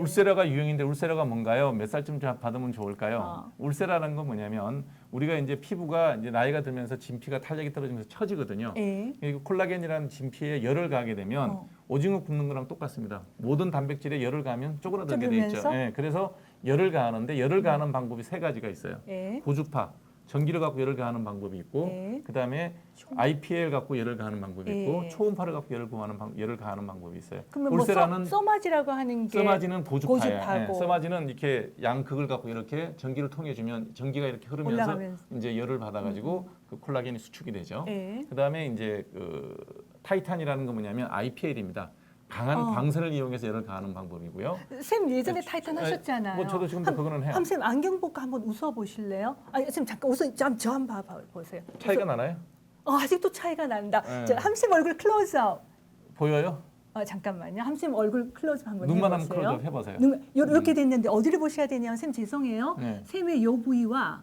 울세라가 유행인데 울세라가 뭔가요? 몇 살쯤 자- 받으면 좋을까요? 어. 울세라는 건 뭐냐면 우리가 이제 피부가 이제 나이가 들면서 진피가 탄력이 떨어지면서 처지거든요. 예. 이 콜라겐이라는 진피에 열을 가하게 되면 어. 오징어 굽는 거랑 똑같습니다. 모든 단백질에 열을 가하면 쪼그라들게 돼 있죠. 예, 그래서 열을 가하는데 열을 가하는 방법이 세 가지가 있어요. 예. 고주파, 전기를 갖고 열을 가하는 방법이 있고, 예. 그 다음에 IPL 갖고 열을 가하는 방법이 있고, 예. 초음파를 갖고 열을 가하는 방, 열을 가하는 방법이 있어요. 그러면 뭐 써, 써마지라고 하는 게 써마지는. 고주파고. 예, 써마지는 이렇게 양극을 갖고 이렇게 전기를 통해 주면 전기가 이렇게 흐르면서 올라가면서. 이제 열을 받아 가지고 그 콜라겐이 수축이 되죠. 예. 그다음에 이제 그 타이탄이라는 건 뭐냐면 IPL입니다. 강한 어. 광선을 이용해서 열을 가하는 방법이고요. 쌤 예전에 타이탄 하셨잖아요. 뭐 저도 지금도 그거는 해요. 함쌤 안경 벗고 한번 웃어 보실래요? 아니 쌤 잠깐 웃어 저 한번 봐봐 보세요. 차이가 나나요? 어, 아직도 차이가 난다. 네. 자, 함쌤 얼굴 클로즈업. 보여요? 어, 잠깐만요. 함쌤 얼굴 클로즈업 한번 눈만 한번 해보세요. 클로즈업 해보세요. 눈 요- 이렇게 됐는데 어디를 보셔야 되냐면 쌤 죄송해요. 네. 쌤의 요 부위와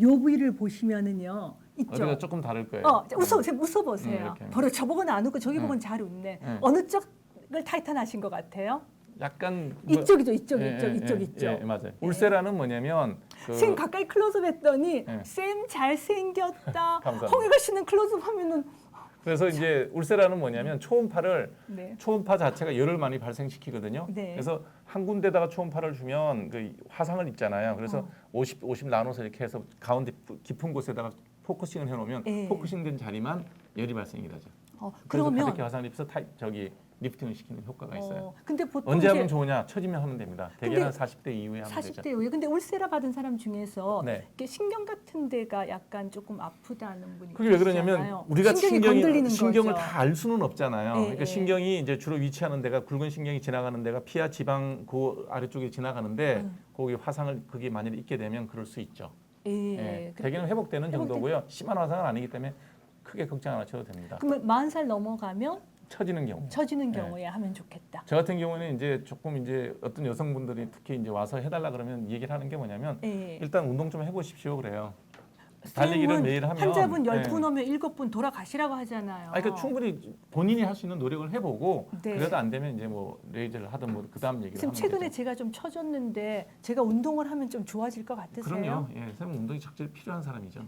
요 부위를 보시면은요 있죠. 어디가 조금 다를 거예요. 어, 자, 웃어 쌤 웃어 보세요. 음. 바로 저보고는 안 웃고 저기 네. 보고는 잘 웃네. 네. 어느 쪽을 타이탄 하신 것 같아요? 약간 뭐- 이쪽이죠, 이쪽, 예, 이쪽, 예, 이쪽, 예, 이쪽. 예, 맞아요. 울세라는 뭐냐면 그 쌤 가까이 클로즈업 했더니 네. 쌤 잘생겼다. 홍혜가 씨는 클로즈업 하면은 그래서 이제 울세라는 뭐냐면 초음파를 네. 초음파 자체가 열을 많이 발생시키거든요. 네. 그래서 한 군데다가 초음파를 주면 그 화상을 입잖아요. 그래서 어. 50 50 나눠서 이렇게 해서 가운데 깊은 곳에다가 포커싱을 해놓으면 예. 포커싱된 자리만 열이 발생이 되죠. 어, 그러면 가볍게 화상을 입어서 타입 저기 리프팅을 시키는 효과가 있어요. 어, 근데 보통 언제 하면 이제 좋으냐? 처지면 하면 됩니다. 대개는 40대 이후에 하면 되죠. 40대 이후에 근데 울세라 받은 사람 중에서 네. 이렇게 신경 같은 데가 약간 조금 아프다는 분이 그게 왜 그러냐면 계시잖아요. 우리가 신경이 신경이, 건들리는 신경을 거죠. 다 알 수는 없잖아요. 예, 그러니까 예. 신경이 이제 주로 위치하는 데가 굵은 신경이 지나가는 데가 피하 지방 그 아래쪽에 지나가는데 음. 거기 화상을 그게 만일 있게 되면 그럴 수 있죠. 예. 예. 그- 대개는 회복되는 정도고요. 심한 화상은 아니기 때문에 크게 걱정 안 하셔도 됩니다. 그러면 40살 넘어가면 처지는 경우. 처지는 네. 경우에 하면 좋겠다. 저 같은 경우는 이제 조금 이제 어떤 여성분들이 특히 이제 와서 해달라 그러면 얘기를 하는 게 뭐냐면 예. 일단 운동 좀 해보십시오 그래요. 달리기를 매일 하면 환자분 예. 10분 오면 7분 돌아가시라고 하잖아요. 아니, 그러니까 충분히 본인이 할 수 있는 노력을 해보고 네. 그래도 안 되면 이제 뭐 레이저를 하든 뭐 그다음 얘기를 지금 최근에 되죠. 제가 좀 쳐줬는데 제가 운동을 하면 좀 좋아질 것 같으세요? 그럼요. 예, 쌤은 운동이 적절히 필요한 사람이죠.